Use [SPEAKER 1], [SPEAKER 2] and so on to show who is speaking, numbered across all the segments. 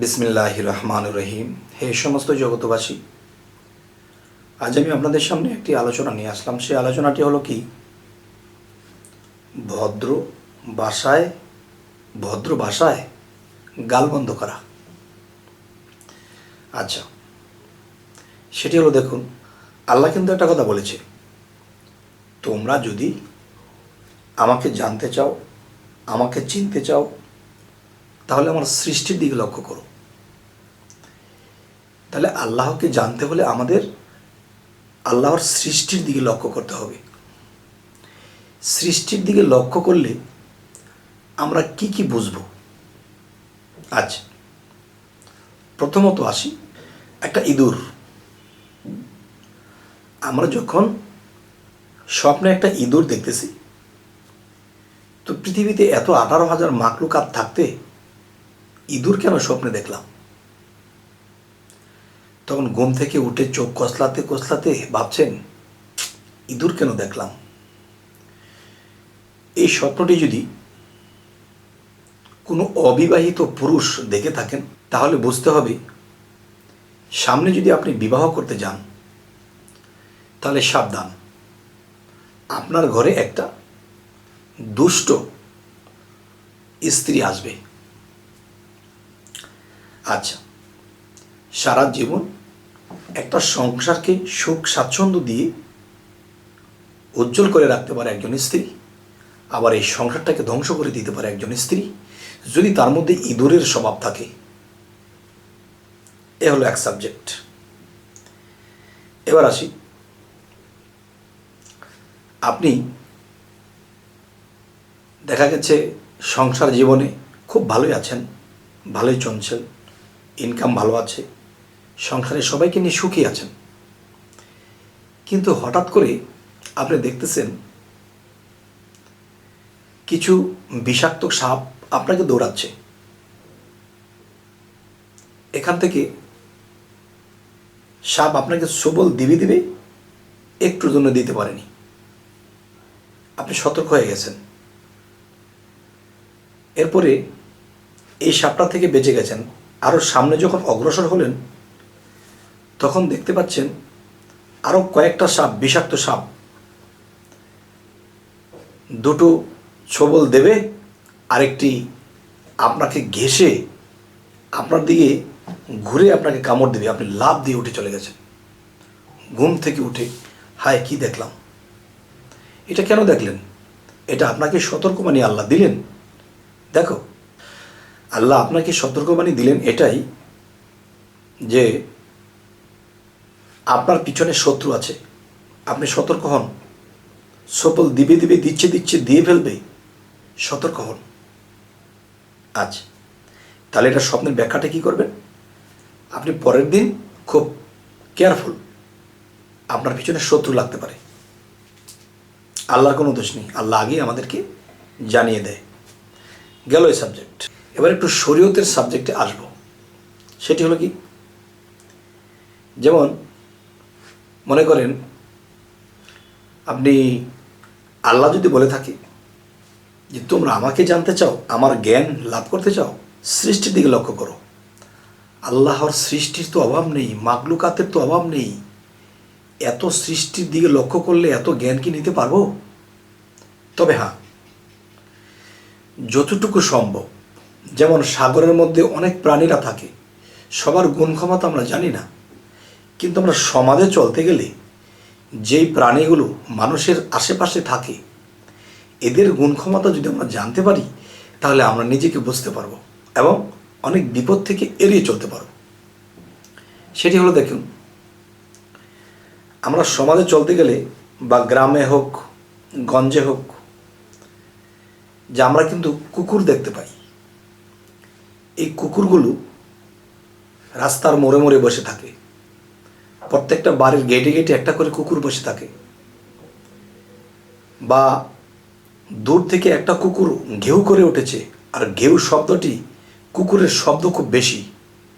[SPEAKER 1] বিসমিল্লাহ রহমান রহিম হে সমস্ত জগতবাসী আজ আমি আপনাদের সামনে একটি আলোচনা নিয়ে আসলাম। সেই আলোচনাটি হলো কি? ভদ্র ভাষায় ভদ্র ভাষায় গাল বন্ধ করা। আচ্ছা সেটি হলো দেখুন, আল্লাহ কিন্তু একটা কথা বলেছে, তোমরা যদি আমাকে জানতে চাও, আমাকে চিনতে চাও তাহলে আমার সৃষ্টির দিকে লক্ষ্য করো। তাহলে আল্লাহকে জানতে হলে আমাদের আল্লাহর সৃষ্টির দিকে লক্ষ্য করতে হবে। সৃষ্টির দিকে লক্ষ্য করলে আমরা কি কি বুঝব? আচ্ছা প্রথমত আসি, একটা ইঁদুর। আমরা যখন স্বপ্নে একটা ইঁদুর দেখতেছি, তো পৃথিবীতে এত আঠারো হাজার মাকলুকাত থাকতে ইঁদুর কেন স্বপ্নে দেখলাম? তখন ঘুম থেকে উঠে চোখ কসলাতে কসলাতে ভাবছেন, ইঁদুর কেন দেখলাম? এই স্বপ্নটি যদি কোনো অবিবাহিত পুরুষ দেখে থাকেন, তাহলে বুঝতে হবে সামনে যদি আপনি বিবাহ করতে যান, তাহলে সাবধান। আপনার ঘরে একটা দুষ্ট স্ত্রী আসবে। আচ্ছা। সারা জীবন একটা সংসারকে সুখ স্বাচ্ছন্দ্য দিয়ে উজ্জ্বল করে রাখতে পারে একজন স্ত্রী, আবার এই সংসারটাকে ধ্বংস করে দিতে পারে একজন স্ত্রী, যদি তার মধ্যে ইঁদুরের স্বভাব থাকে। এ হলো এক সাবজেক্ট এবার আসি। আপনি দেখা গেছে সংসার জীবনে খুব ভালোই আছেন, ভালোই চলছেন। ইনকাম ভালো আছে, সংসারে সবাইকে নিয়ে সুখী আছেন। কিন্তু হঠাৎ করে আপনি দেখতেছেন কিছু বিষাক্ত সাপ আপনাকে দৌড়াচ্ছে। এখান থেকে সাপ আপনাকে সবল দিবে দিবে একটুর জন্য দিতে পারেনি। আপনি সতর্ক হয়ে গেছেন। এরপরে এই সাপটা থেকে বেঁচে গেছেন। আরও সামনে যখন অগ্রসর হলেন, তখন দেখতে পাচ্ছেন আরও কয়েকটা সাপ, বিষাক্ত সাপ। দুটো ছবল দেবে, আরেকটি আপনাকে ঘেসে আপনার দিকে ঘুরে আপনাকে কামড় দেবে। আপনি লাভ দিয়ে উঠে চলে গেছেন। ঘুম থেকে উঠে, হায়, কি দেখলাম? এটা কেন দেখলেন? এটা আপনাকে সতর্কবাণী আল্লাহ দিলেন। দেখো আল্লাহ আপনাকে সতর্কবাণী দিলেন এটাই যে আপনার পিছনে শত্রু আছে। আপনি সতর্ক হন। সফল দিবে দিবে, দিচ্ছে দিচ্ছে, দিয়ে ফেলবে। সতর্ক হন। আচ্ছা। তাহলে এটা স্বপ্নের ব্যাখ্যাটা কী করবেন? আপনি পরের দিন খুব কেয়ারফুল আপনার পিছনে শত্রু লাগতে পারে। আল্লাহর কোনো দোষ নেই। আল্লাহ আগেই আমাদেরকে জানিয়ে দেয়। গেল এই সাবজেক্ট এবার একটু শরীয়তের সাবজেক্টে আসব। সেটি হলো কি? যেমন মনে করেন, আপনি আল্লাহ যদি বলে থাকে যে তোমরা আমাকে জানতে চাও, আমার জ্ঞান লাভ করতে চাও, সৃষ্টির দিকে লক্ষ্য করো। আল্লাহর সৃষ্টির তো অভাব নেই মাগলুকাতের তো অভাব নেই। এত সৃষ্টির দিকে লক্ষ্য করলে এত জ্ঞান কি নিতে পারব? তবে হ্যাঁ যতটুকু সম্ভব যেমন সাগরের মধ্যে অনেক প্রাণীরা থাকে, সবার গুণ ক্ষমতা আমরা জানি না। কিন্তু আমরা সমাজে চলতে গেলে যেই প্রাণীগুলো মানুষের আশেপাশে থাকে, এদের গুণ ক্ষমতা যদি আমরা জানতে পারি, তাহলে আমরা নিজেকে বুঝতে পারব এবং অনেক বিপদ থেকে এড়িয়ে চলতে পারব। সেটি হলো দেখুন, আমরা সমাজে চলতে গেলে বা গ্রামে হোক, গঞ্জে হোক, যে আমরা কিন্তু কুকুর দেখতে পাই এই কুকুরগুলো রাস্তার মোড়ে মোড়ে বসে থাকে। প্রত্যেকটা বাড়ির গেটে গেটে একটা করে কুকুর বসে থাকে। বা দূর থেকে একটা কুকুর ঘেউ করে উঠেছে, আর ঘেউ শব্দটি কুকুরের শব্দ খুব বেশি।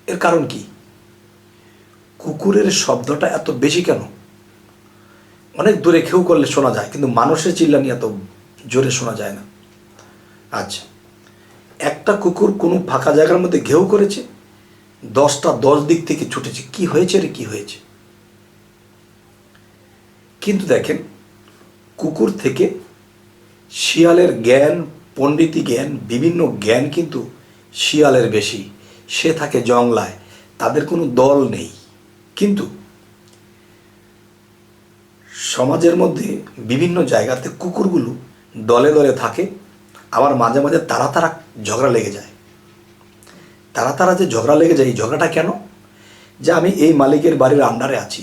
[SPEAKER 1] এর কারণ কি? কুকুরের শব্দটা এত বেশি কেন? অনেক দূরে ঘেউ করলে শোনা যায়, কিন্তু মানুষের চিল্লানি এত জোরে শোনা যায় না। আচ্ছা। একটা কুকুর কোনো ফাঁকা জায়গার মধ্যে ঘেউ করেছে? দশটা দশ দিক থেকে ছুটেছে। কি হয়েছে রে, কি হয়েছে? কিন্তু দেখেন, কুকুর থেকে শিয়ালের জ্ঞান, পণ্ডিতি জ্ঞান, বিভিন্ন জ্ঞান কিন্তু শিয়ালের বেশি। সে থাকে জংলায়। তাদের কোনো দল নেই। কিন্তু সমাজের মধ্যে বিভিন্ন জায়গাতে কুকুরগুলো দলে দলে থাকে। আবার মাঝে মাঝে তারা তারা ঝগড়া লেগে যায়। তারা তারা যে ঝগড়া লেগে যায়, এই ঝগড়াটা কেন? যে আমি এই মালিকের বাড়ির আন্ডারে আছি।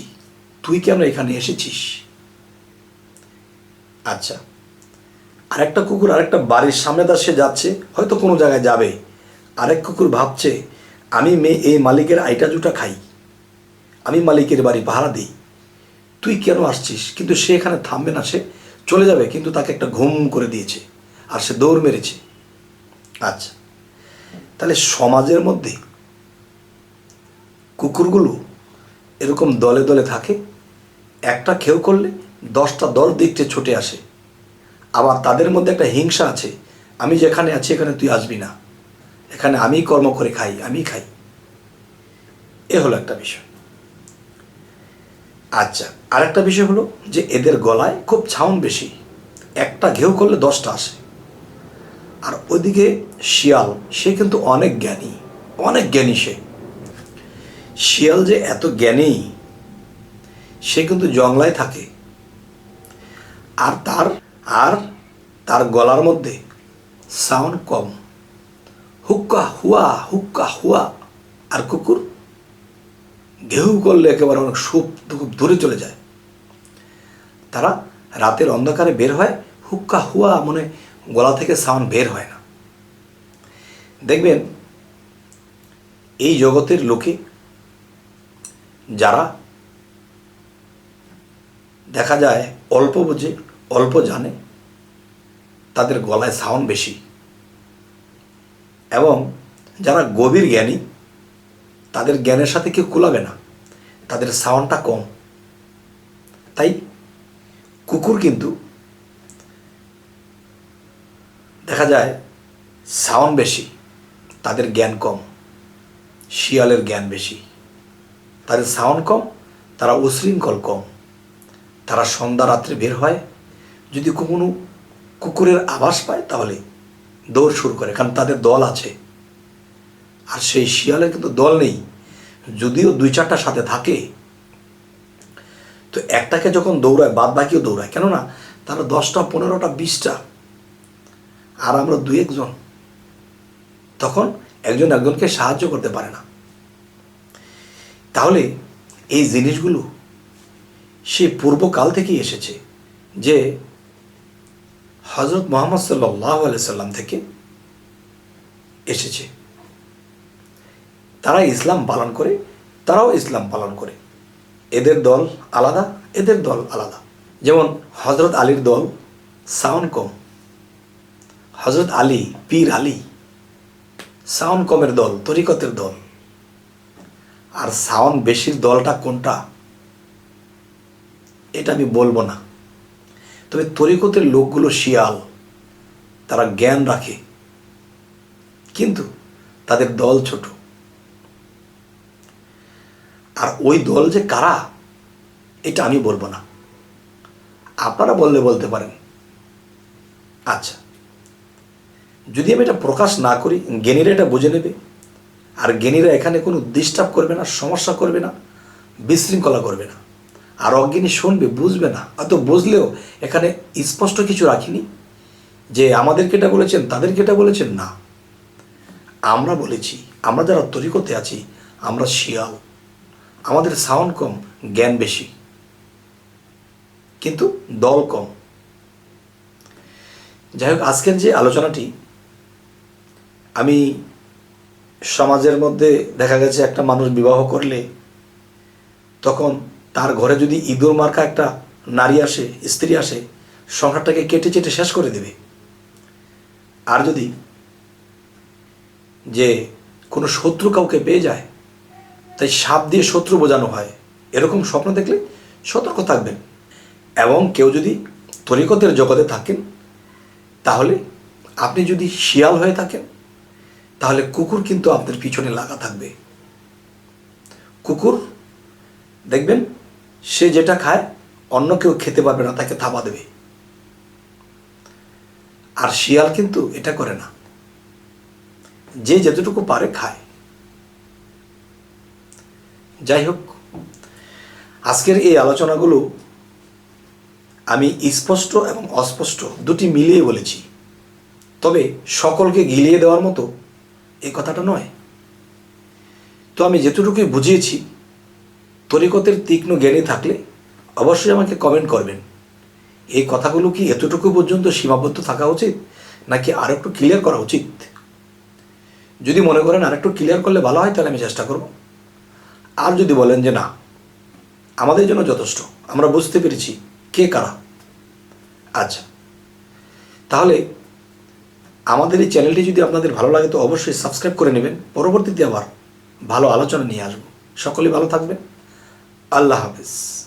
[SPEAKER 1] তুই কেন এখানে এসেছিস? আচ্ছা আরেকটা কুকুর আরেকটা বাড়ির সামনে তার সে যাচ্ছে, হয়তো কোনো জায়গায় যাবে। আরেক কুকুর ভাবছে, আমি মেয়ে, এই মালিকের আইটা জুটা খাই। আমি মালিকের বাড়ি ভাড়া দিই। তুই কেন আসছিস? কিন্তু সে এখানে থামবে না, সে চলে যাবে, কিন্তু তাকে একটা ঘুম করে দিয়েছে। আর সে দৌড় মেরেছে। আচ্ছা তাহলে সমাজের মধ্যে কুকুরগুলো এরকম দলে দলে থাকে, একটা খেউ করলে দশটা দল দেখতে ছুটে আসে। আবার তাদের মধ্যে একটা হিংসা আছে, আমি যেখানে আছি এখানে তুই আসবি না। এখানে আমি কর্ম করে খাই, আমি খাই। এ হলো একটা বিষয়। আচ্ছা আরেকটা বিষয় হলো যে এদের গলায় খুব ছাউন বেশি। একটা ঘেউ করলে দশটা আসে। আর ওইদিকে শিয়াল, সে কিন্তু অনেক জ্ঞানী অনেক জ্ঞানী সে। শিয়াল যে এত জ্ঞানী, সে কিন্তু জংলায় থাকে। আর তার আর তার গলার মধ্যে সাউন্ড কম। হুক্কা হুয়া হুক্কা হুয়া। আর কুকুর ঘেউ করলে একেবারে অনেক সুপ, খুব দূরে চলে যায়। তারা রাতের অন্ধকারে বের হয় হুক্কা হুয়া মনে গলা থেকে সাউন্ড বের হয় না। দেখবেন, এই জগতের লোকে যারা দেখা যায় অল্প বুঝে, অল্প জানে, তাদের গলায় সাউন্ড বেশি। এবং যারা গভীর জ্ঞানী, তাদের জ্ঞানের সাথে কেউ কুলাবে না। তাদের সাউন্ডটা কম। তাই কুকুর কিন্তু দেখা যায় সাউন্ড বেশি, তাদের জ্ঞান কম, শিয়ালের জ্ঞান বেশি। তাদের সাউন্ড কম, তারা উশৃঙ্খল কম। তারা সন্ধ্যা রাত্রে বের হয়, যদি কোনো কুকুরের আভাস পায় তাহলে দৌড় শুরু করে, কারণ তাদের দল আছে। আর সেই শিয়ালের কিন্তু দল নেই, যদিও দুই চারটা সাথে থাকে। তো একটাকে যখন দৌড়ায় বাদ বাকিও দৌড়ায়, কেননা তারা দশটা, পনেরোটা, বিশটা আর আমরা দু একজন। তখন একজন একজনকে সাহায্য করতে পারে না। তাহলে এই জিনিসগুলো সে পূর্বকাল থেকেই এসেছে যে হজরত মোহাম্মদ সাল্লাহ সাল্লাম থেকে এসেছে। তারা ইসলাম পালন করে, তারাও ইসলাম পালন করে। এদের দল আলাদা, এদের দল আলাদা। যেমন হজরত আলীর দল সাউন্ড কম। হজরত আলী, পীর আলী, সাউন্ড কমের দল, তরিকতের দল। আর সাউন্ড বেশির দলটা কোনটা? এটা আমি বলব না। তবে তরিকতের লোকগুলো শিয়াল, তারা জ্ঞান রাখে। কিন্তু তাদের দল ছোট। আর ওই দল যে কারা, এটা আমি বলব না। আপনারা বললে বলতে পারেন। আচ্ছা যদি আমি এটা প্রকাশ না করি, জ্ঞানীরা এটা বুঝে নেবে। আর জ্ঞানীরা এখানে কোনো ডিস্টার্ব করবে না, সমস্যা করবে না, বিশৃঙ্খলা করবে না। আর অজ্ঞানী শুনবে, বুঝবে না। অত বুঝলেও এখানে স্পষ্ট কিছু রাখিনি। যে আমাদেরকে এটা বলেছেন, তাদেরকে এটা বলেছেন, না। আমরা বলেছি, আমরা যারা তরিকতে আছি, আমরা শিয়াল। আমাদের সাউন্ড কম, জ্ঞান বেশি। কিন্তু দল কম। যাই হোক, আজকের যে আলোচনাটি আমি সমাজের মধ্যে দেখা গেছে একটা মানুষ বিবাহ করলে তখন তার ঘরে যদি ইঁদুর মার্কা একটা নারী আসে, স্ত্রী আসে, সংসারটাকে কেটে চেটে শেষ করে দেবে। আর যদি যে কোনো শত্রু কাউকে পেয়ে যায়, তাই সাপ দিয়ে শত্রু বোঝানো হয়। এরকম স্বপ্ন দেখলে সতর্ক থাকবেন। এবং কেউ যদি তরিকতের জগতে থাকেন, তাহলে আপনি যদি শিয়াল হয়ে থাকেন তাহলে কুকুর কিন্তু আপনার পিছনে লাগা থাকবে। কুকুর, দেখবেন, সে যেটা খায়, অন্য কেউ খেতে পারবে না, তাকে থাবা দেবে। আর শিয়াল কিন্তু এটা করে না। যে যতটুকু পারে খায়। যাই হোক, আজকের এই আলোচনাগুলো আমি স্পষ্ট এবং অস্পষ্ট দুটি মিলিয়ে বলেছি। তবে সকলকে গিলিয়ে দেওয়ার মতো এই কথাটা নয়। তো আমি যেটুকুই বুঝিয়েছি, তরিকতের তীক্ষ্ণ জ্ঞানী থাকলে অবশ্যই আমাকে কমেন্ট করবেন। এই কথাগুলো কি এতটুকু পর্যন্ত সীমাবদ্ধ থাকা উচিত, নাকি আর একটু ক্লিয়ার করা উচিত? যদি মনে করেন আর একটু ক্লিয়ার করলে ভালো হয়, তাহলে আমি চেষ্টা করব। আর যদি বলেন যে না, আমাদের জন্য যথেষ্ট, আমরা বুঝতে পেরেছি কে কারা। আচ্ছা তাহলে আমাদের এই চ্যানেলটি যদি আপনাদের ভালো লাগে, তো অবশ্যই সাবস্ক্রাইব করে নেবেন। পরবর্তীতে আবার ভালো আলোচনা নিয়ে আসব। সকলে ভালো থাকবেন। আল্লাহ হাফিজ।